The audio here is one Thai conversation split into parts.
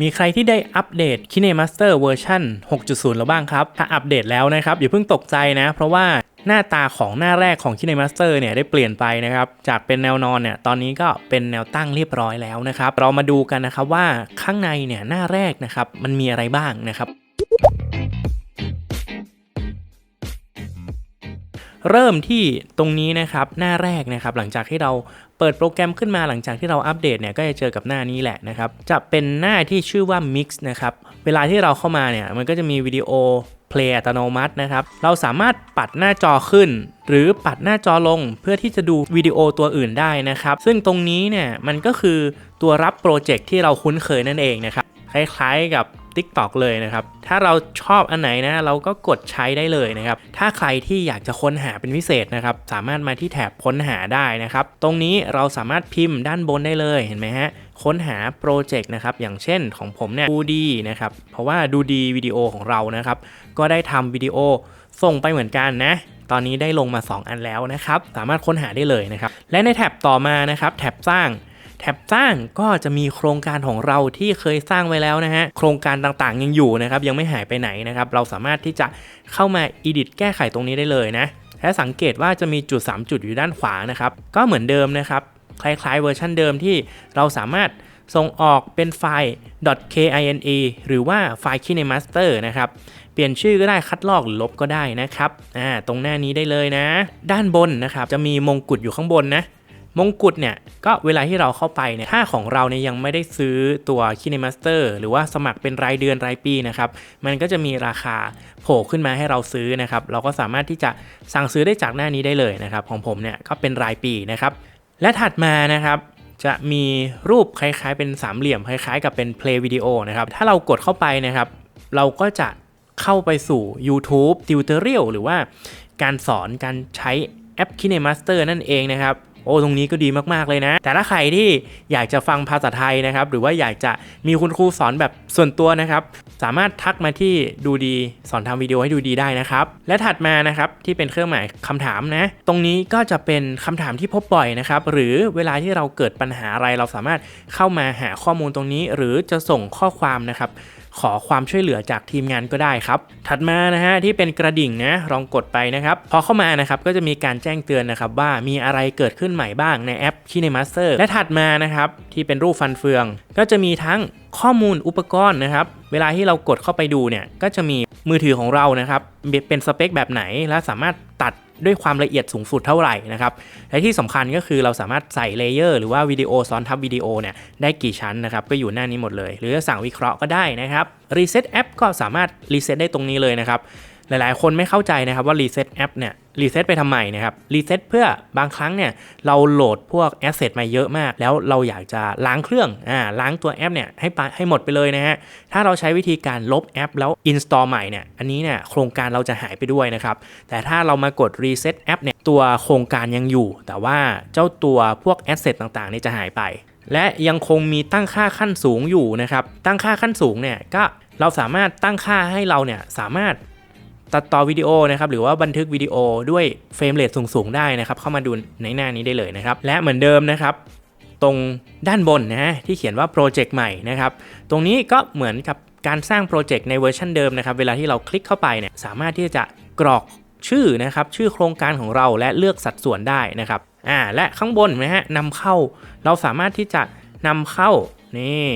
มีใครที่ได้อัปเดต KineMaster เวอร์ชัน6.0 แล้วบ้างครับ ถ้าอัปเดตแล้วนะครับ อย่าเพิ่งตกใจนะ เพราะว่าหน้าตาของหน้าแรกของ KineMaster เนี่ยได้เปลี่ยนไปนะครับ จากเป็นแนวนอนเนี่ยตอนนี้ก็เป็นแนวตั้งเรียบร้อยแล้วนะครับ เรามาดูกันนะครับว่าข้างในเนี่ยหน้าแรกนะครับมันมีอะไรบ้างนะครับ เริ่มที่ตรงนี้นะครับหน้าแรกนะครับหลังจากที่เราเปิดโปรแกรมขึ้นมาหลังจากที่เราอัปเดตเนี่ยก็จะเจอกับหน้านี้แหละนะครับจะเป็นหน้าที่ชื่อว่า Mix นะครับเวลาที่เราเข้ามาเนี่ยมันก็จะมีวิดีโอเพลย์อัตโนมัตินะครับเราสามารถปัดหน้าจอขึ้น หรือปัดหน้าจอลงเพื่อที่จะดูวิดีโอตัวอื่นได้นะครับซึ่งตรงนี้เนี่ยมันก็คือตัวรับโปรเจกต์ที่เราคุ้นเคยนั่นเองนะครับคล้ายๆกับ TikTok เลยนะครับ ถ้าเราชอบอันไหนนะเราก็กดใช้ได้เลยนะครับ ถ้าใครที่อยากจะค้นหาเป็นพิเศษนะครับ สามารถมาที่แถบค้นหาได้นะครับ ตรงนี้เราสามารถพิมพ์ด้านบนได้เลยเห็นไหมฮะค้นหาโปรเจกต์นะครับ อย่างเช่นของผมเนี่ยดูดีนะครับ เพราะว่าดูดีวิดีโอของเรานะครับ ก็ได้ทำวิดีโอส่งไปเหมือนกันนะตอนนี้ได้ลงมา 2 อันแล้วนะครับ สามารถค้นหาได้เลยนะครับ และในแท็บต่อมานะครับ แท็บสร้าง แท็บสร้างก็จะมีโครงการของเราที่เคยสร้างไว้แล้วนะฮะ โครงการต่างๆยังอยู่นะครับ ยังไม่หายไปไหนนะครับ เราสามารถที่จะเข้ามา edit แก้ไขตรงนี้ได้เลยนะ และสังเกตว่าจะมีจุด 3 จุดอยู่ด้านขวานะครับ ก็เหมือนเดิมนะครับ คล้ายๆเวอร์ชันเดิมที่เราสามารถส่งออกเป็นไฟล์ .kine หรือว่าไฟล์ KineMaster นะครับ เปลี่ยนชื่อก็ได้คัดลอกหรือลบก็ได้นะครับ อ่า ตรงหน้านี้ได้เลยนะ ด้านบนนะครับ จะมีมงกุฎอยู่ข้างบนนะ มงกุฎเนี่ยก็เวลาที่เราเข้าไปเนี่ยถ้าของเราเนี่ยยังไม่ได้ซื้อตัว KineMaster หรือว่าสมัครเป็นรายเดือนรายปีนะครับมันก็จะมีราคาโผล่ขึ้นมาให้เราซื้อนะครับเราก็สามารถที่จะสั่งซื้อได้จากหน้านี้ได้เลยนะครับของผมเนี่ยก็เป็นรายปีนะครับและถัดมานะครับจะมีรูปคล้ายๆ เป็นสามเหลี่ยมคล้ายๆ กับเป็น play วิดีโอนะครับถ้าเรากดเข้าไปนะครับเราก็จะเข้าไปสู่ YouTube Tutorial หรือว่าการสอนการใช้แอป KineMaster นั่นเองนะครับ โอ้ตรงนี้ก็ดีมากๆเลยนะ แต่ถ้าใครที่อยากจะฟังภาษาไทยนะครับ หรือว่าอยากจะมีคุณครูสอนแบบส่วนตัวนะครับ สามารถทักมาที่ดูดีสอนทำวิดีโอให้ดูดีได้นะครับ และถัดมานะครับที่เป็นเครื่องหมายคำถามนะ ตรงนี้ก็จะเป็นคำถามที่พบบ่อยนะครับ หรือเวลาที่เราเกิดปัญหาอะไรเราสามารถเข้ามาหาข้อมูลตรงนี้ หรือจะส่งข้อความนะครับ ขอความช่วยเหลือจากทีมงานก็ได้ครับ ถัดมานะฮะที่เป็นกระดิ่งนะลองกดไปนะครับพอเข้ามานะครับก็จะมีการแจ้งเตือนนะครับว่ามีอะไรเกิดขึ้นใหม่บ้างในแอป KineMaster และถัดมานะครับที่เป็นรูปฟันเฟือง ก็จะมีทั้งข้อมูลอุปกรณ์นะครับ เวลาที่เรากดเข้าไปดูเนี่ยก็จะมีมือถือของเรานะครับเป็นสเปคแบบไหนและสามารถตัด ด้วยความละเอียดสูงสุดเท่าไหร่นะครับและที่สำคัญก็คือเราสามารถใส่เลเยอร์หรือว่าวิดีโอซ้อนทับวิดีโอเนี่ยได้กี่ชั้นนะครับก็อยู่หน้านี้หมดเลย หรือจะสั่งวิเคราะห์ก็ได้นะครับรีเซ็ตแอปก็สามารถรีเซ็ตได้ตรงนี้เลยนะครับหลายๆ คนไม่เข้าใจนะครับว่ารีเซ็ตแอปเนี่ย รีเซ็ตไปทำไมนะครับรีเซ็ตเพื่อบางครั้งเนี่ยเราโหลดพวกแอสเซทมาเยอะมาก แล้วเราอยากจะล้างเครื่องอ่าล้างตัวแอปเนี่ยให้ไปให้หมดไปเลยนะฮะถ้าเราใช้วิธีการลบแอปแล้ว install ใหม่เนี่ยอันนี้เนี่ยโครงการเราจะหายไปด้วยนะครับแต่ถ้าเรามากด reset แอปเนี่ยตัวโครงการยังอยู่ แต่ว่าเจ้าตัวพวกแอสเซทต่างๆเนี่ยจะหายไป และยังคงมีตั้งค่าขั้นสูงอยู่นะครับตั้งค่าขั้นสูงเนี่ยก็เราสามารถตั้งค่าให้เราเนี่ยสามารถ ตัดต่อวิดีโอนะครับหรือว่าบันทึกวิดีโอด้วยเฟรมเรทสูงๆ ได้นะครับ เข้ามาดูในหน้านี้ได้เลยนะครับ และเหมือนเดิมนะครับตรงด้านบนนะที่เขียนว่าโปรเจกต์ใหม่นะครับ ตรงนี้ก็เหมือนกับการสร้างโปรเจกต์ในเวอร์ชันเดิมนะครับ เวลาที่เราคลิกเข้าไปเนี่ยสามารถที่จะกรอกชื่อนะครับ ชื่อโครงการของเราและเลือกสัดส่วนได้นะครับอ่าและข้างบนนะฮะนำเข้าเราสามารถที่จะนำเข้านี่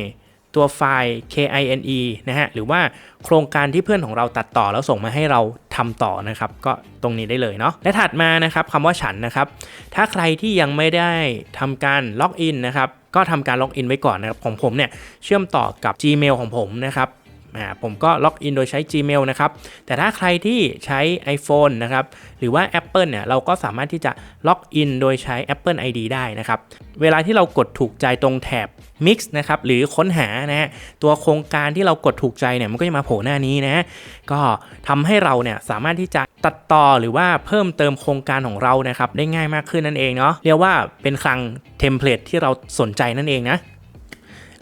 ตัวไฟล์ KINE นะฮะ หรือว่าโครงการที่เพื่อนของเราตัดต่อแล้วส่งมาให้เราทำต่อนะครับ ก็ตรงนี้ได้เลยเนาะ และถัดมานะครับคำว่าฉันนะครับ ถ้าใครที่ยังไม่ได้ทำการล็อกอินนะครับ ก็ทำการล็อกอินไว้ก่อนนะครับ ของผมเนี่ยเชื่อมต่อกับ Gmail ของผมนะครับ อ่าผมก็ล็อกอินโดยใช้ Gmail นะครับ แต่ถ้าใครที่ใช้ iPhone นะครับ หรือว่า Apple เนี่ย เราก็สามารถที่จะล็อกอินโดยใช้ Apple ID ได้นะครับ เวลาที่เรากดถูกใจตรงแถบ Mix นะครับ หรือค้นหานะฮะ ตัวโครงการที่เรากดถูกใจเนี่ย มันก็จะมาโผล่หน้านี้นะ ก็ทำให้เราเนี่ยสามารถที่จะตัดต่อหรือว่าเพิ่มเติมโครงการของเรานะครับ ได้ง่ายมากขึ้นนั่นเองเนาะ เรียกว่าเป็นคลังเทมเพลตที่เราสนใจนั่นเองนะ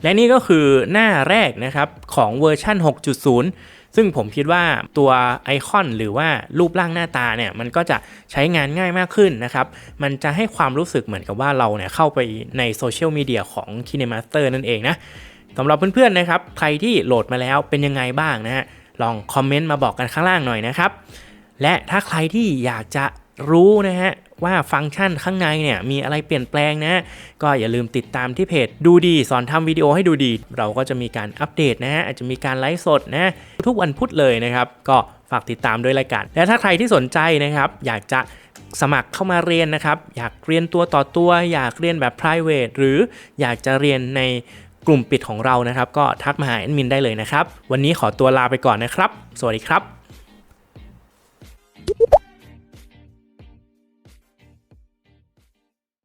และนี่ก็คือหน้าแรกนะครับของเวอร์ชัน6.0 ซึ่งผมคิดว่าตัวไอคอนหรือว่ารูปร่างหน้าตาเนี่ยมันก็จะใช้งานง่ายมากขึ้นนะครับ มันจะให้ความรู้สึกเหมือนกับว่าเราเนี่ยเข้าไปในโซเชียลมีเดียของ KineMaster นั่นเองนะสำหรับเพื่อนๆนะครับ ใครที่โหลดมาแล้วเป็นยังไงบ้างนะฮะลองคอมเมนต์มาบอกกันข้างล่างหน่อยนะครับ และถ้าใครที่อยากจะรู้นะฮะ ว่าฟังก์ชันข้างในเนี่ยมีอะไรเปลี่ยนแปลงนะ ก็อย่าลืมติดตามที่เพจดูดีสอนทำวิดีโอให้ดูดี เราก็จะมีการอัปเดตนะฮะอาจจะมีการไลฟ์สดนะทุกวันพุธเลยนะครับ ก็ฝากติดตามด้วยรายการและถ้าใครที่สนใจนะครับ อยากจะสมัครเข้ามาเรียนนะครับ อยากเรียนตัวต่อตัว อยากเรียนแบบ private หรืออยากจะเรียนในกลุ่มปิดของเรานะครับ ก็ทักมาหาแอดมินได้เลยนะครับ วันนี้ขอตัวลาไปก่อนนะครับ สวัสดีครับ